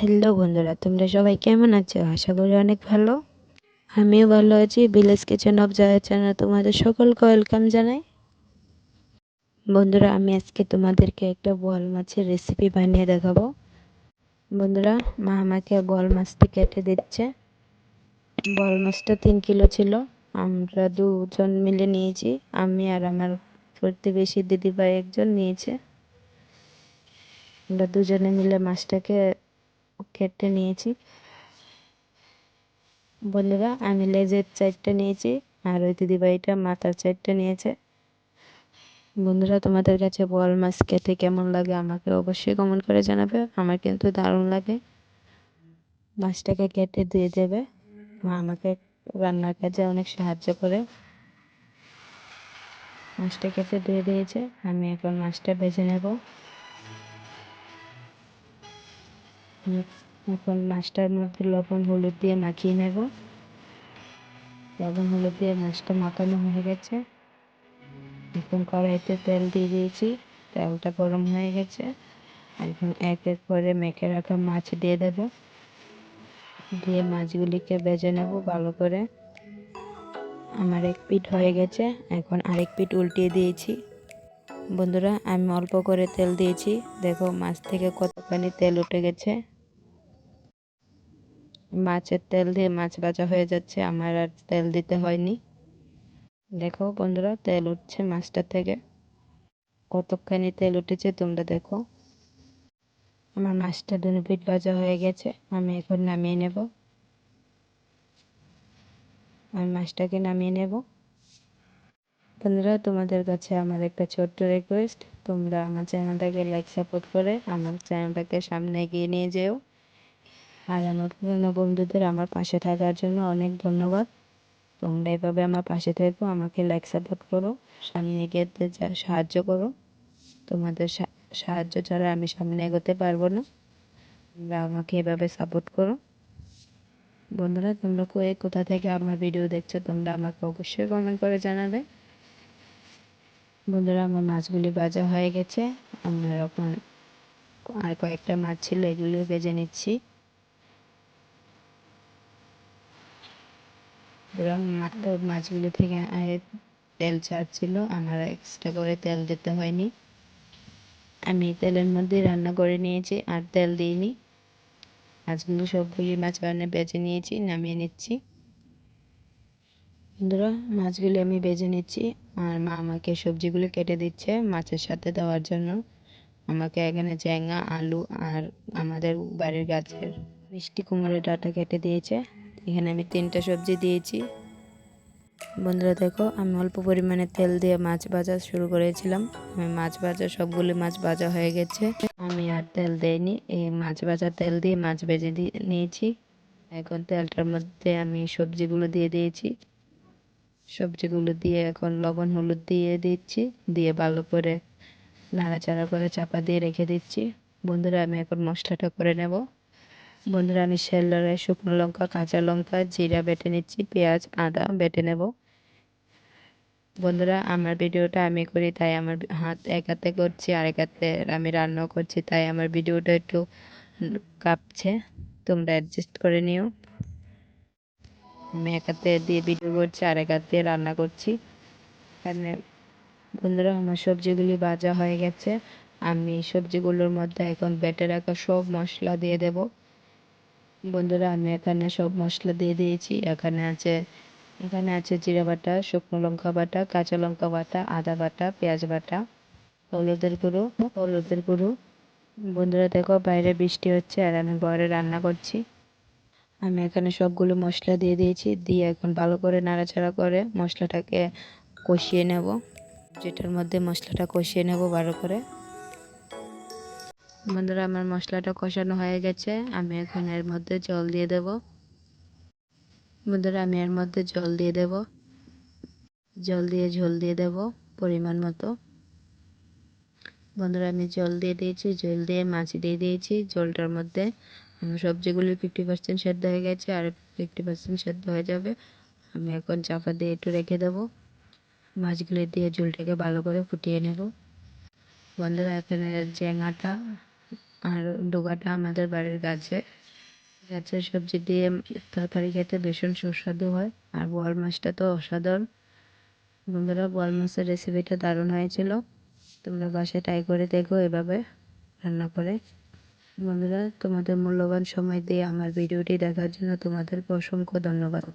Hello বন্ধুরা, তোমরা সবাই কেমন আছো? আশা করি অনেক ভালো। আমিও ভালো আছি। Village kitchen of Jaya channel তোমাদের সকলকে ওয়েলকাম জানাই। বন্ধুরা, আমি আজকে তোমাদেরকে একটা বল মাছের রেসিপি বানিয়ে দেখাবো। বন্ধুরা, মা আমাকে বল মাছটি কেটে দিচ্ছে। বল মাছটা তিন কিলো ছিল। আমরা দুজন মিলে নিয়েছি। আমি আর আমার প্রতিবেশী দিদিভাই একজন নিয়েছে। আমরা দুজনে মিলে মাছটাকে কেটে নিয়েছি। বন্ধুরা, আমি লেজের চারটা নিয়েছি আর ওই দিদিভাইটা মাথার চারটা নিয়েছে। বন্ধুরা, তোমাদের কাছে বল মাছ খেতে কেমন লাগে আমাকে অবশ্যই কমেন্ট করে জানাবে। আমার কিন্তু দারুণ লাগে। মাছটাকে কেটে দিয়ে দেবে। মা আমাকে রান্নার কাজে অনেক সাহায্য করে। মাছটা কেটে দিয়ে দিয়েছে। আমি এখন মাছটা বেছে নেব। এখন মাছটার মধ্যে লবণ, হলুদ দিয়ে মাখিয়ে নেব। লবণ, হলুদ দিয়ে মাছটা মাখানো হয়ে গেছে। এখন কড়াইতে তেল দিয়ে দিয়েছি। তেলটা গরম হয়ে গেছে। এখন এক এক করে মেখে রাখা মাছ দিয়ে দেব। দিয়ে মাছগুলিকে বেজে নেব ভালো করে। আমার এক পিঠ হয়ে গেছে। এখন আরেক পিঠ উল্টিয়ে দিয়েছি। বন্ধুরা, আমি অল্প করে তেল দিয়েছি। দেখো, মাছ থেকে কতখানি তেল উঠে গেছে। মাছের তেল দিয়ে মাছ ভাজা হয়ে যাচ্ছে, আমার আর তেল দিতে হয়নি। দেখো বন্ধুরা, তেল উঠছে মাছটা থেকে। কতখানি তেল উঠেছে তোমরা দেখো। আমার মাছটা দুনো পিঠ ভাজা হয়ে গেছে, আমি এখন নামিয়ে নেব। আমি মাছটাকে নামিয়ে নেব। বন্ধুরা, তোমাদের কাছে আমার একটা ছোট্ট রিকোয়েস্ট তোমরা আমার চ্যানেলটাকে লাইক সাপোর্ট করে আমার চ্যানেলটাকে সামনে এগিয়ে নিয়ে যেও। আর আমার পুরনো বন্ধুদের আমার পাশে থাকার জন্য অনেক ধন্যবাদ। তোমরা এভাবে আমার পাশে থেকো, আমাকে লাইক সাপোর্ট করো সামনে এগোতে সাহায্য করো। তোমাদের সাহায্য ছাড়া আমি সামনে এগোতে পারব না। তোমরা আমাকে এভাবে সাপোর্ট করো। বন্ধুরা, তোমরা কোথা থেকে আমার ভিডিও দেখছ, তোমরা আমাকে অবশ্যই কমেন্ট করে জানাবে। বন্ধুরা, আমার মাছগুলি ভাজা হয়ে গেছে। আমরা এখন আর কয়েকটা মাছ ছিল, এগুলো ভেজে নিচ্ছি। মাছগুলো থেকে তেল ছাড়ছিল, আমার এক্সট্রা করে তেল দিতে হয়নি। আমি তেলের মধ্যে রান্না করে নিয়েছি, আর তেল দিইনি। মাছগুলো সবগুলি মাছ বানিয়ে বেজে নিয়েছি, নামিয়ে নিচ্ছি। বন্ধুরা, মাছগুলি আমি বেজে নিচ্ছি আর মা আমাকে সবজিগুলো কেটে দিচ্ছে মাছের সাথে দেওয়ার জন্য। আমাকে এখানে জ্যাঙা আলু আর আমাদের বাড়ির গাছের মিষ্টি কুমড়োর ডাটা কেটে দিয়েছে। এখানে আমি তিনটা সবজি দিয়েছি। বন্ধুরা, দেখো, আমি অল্প পরিমাণে তেল দিয়ে মাছ ভাজা শুরু করেছিলাম। আমি মাছ ভাজা, সবগুলি মাছ ভাজা হয়ে গেছে। আমি আর তেল দেইনি, এই মাছ ভাজা তেল দিয়ে মাছ ভেজে দিয়ে নিয়েছি। এখন তেলটার মধ্যে আমি সবজিগুলো দিয়ে দিয়েছি। সবজিগুলো দিয়ে এখন লবণ, হলুদ দিয়ে দিচ্ছি, দিয়ে ভালো করে নাড়াচাড়া করে চাপা দিয়ে রেখে দিচ্ছি। বন্ধুরা, আমি এখন মশলাটা করে নেব। বন্ধুরা, আমি শেলরে শুকনো লঙ্কা, কাঁচা লঙ্কা, জিরা বেটে নিচ্ছি, পেঁয়াজ, আদা বেটে নেব। বন্ধুরা, আমার ভিডিওটা আমি করি, তাই আমার হাত এক হাতে করছি আর এক হাতে আমি রান্নাও করছি, তাই আমার ভিডিওটা একটু কাঁপছে। তোমরা অ্যাডজাস্ট করে নিও। আমি এক হাতে দিয়ে ভিডিও করছি, আর এক হাত দিয়ে রান্না করছি। এখানে বন্ধুরা, আমার সবজিগুলি ভাজা হয়ে গেছে। আমি সবজিগুলোর মধ্যে এখন বেটে রাখা সব মশলা দিয়ে দেব। বন্ধুরা, আমি এখানে সব মশলা দিয়ে দিয়েছি। এখানে আছে এখানে আছে জিরা বাটা, শুকনো লঙ্কা বাটা, কাঁচা লঙ্কা বাটা, আদা বাটা, পেঁয়াজ বাটা, হলুদের গুঁড়ো হলুদের গুঁড়ো। বন্ধুরা, দেখো বাইরে বৃষ্টি হচ্ছে, আর আমি ঘরে রান্না করছি। আমি এখানে সবগুলো মশলা দিয়ে দিয়েছি। দিয়ে এখন ভালো করে নাড়াচাড়া করে মশলাটাকে কষিয়ে নেব। যেটার মধ্যে মশলাটা কষিয়ে নেব ভালো করে। বন্ধুরা, আমার মশলাটা কষানো হয়ে গেছে। আমি এখন এর মধ্যে জল দিয়ে দেব। বন্ধুরা, আমি এর মধ্যে জল দিয়ে দেব। জল দিয়ে ঝোল দিয়ে দেব পরিমাণ মতো। বন্ধুরা, আমি জল দিয়ে দিয়েছি। জল দিয়ে মাছ দিয়ে দিয়েছি। জলটার মধ্যে সবজিগুলি ফিফটি পার্সেন্ট সেদ্ধ হয়ে গেছে, আর ফিফটি পার্সেন্ট সেদ্ধ হয়ে যাবে, আমি এখন চাপা দিয়ে একটু রেখে দেবো। মাছগুলি দিয়ে ঝোলটাকে ভালো করে ফুটিয়ে নেব। বন্ধুরা, এখানে জ্যাঙাটা আর ডোগাটা আমাদের বাড়ির গাছে। গাছের সবজি দিয়ে তরকারি খেতে ভীষণ সুস্বাদু হয়, আর বোয়াল মাছটা তো অসাধারণ। বন্ধুরা বোয়াল মাছের রেসিপিটা দারুণ হয়েছিল। তোমরা বাসায় ট্রাই করে দেখো এভাবে রান্না করে। বন্ধুরা তোমাদের মূল্যবান সময় দিয়ে আমার ভিডিওটি দেখার জন্য তোমাদের অসংখ্য ধন্যবাদ।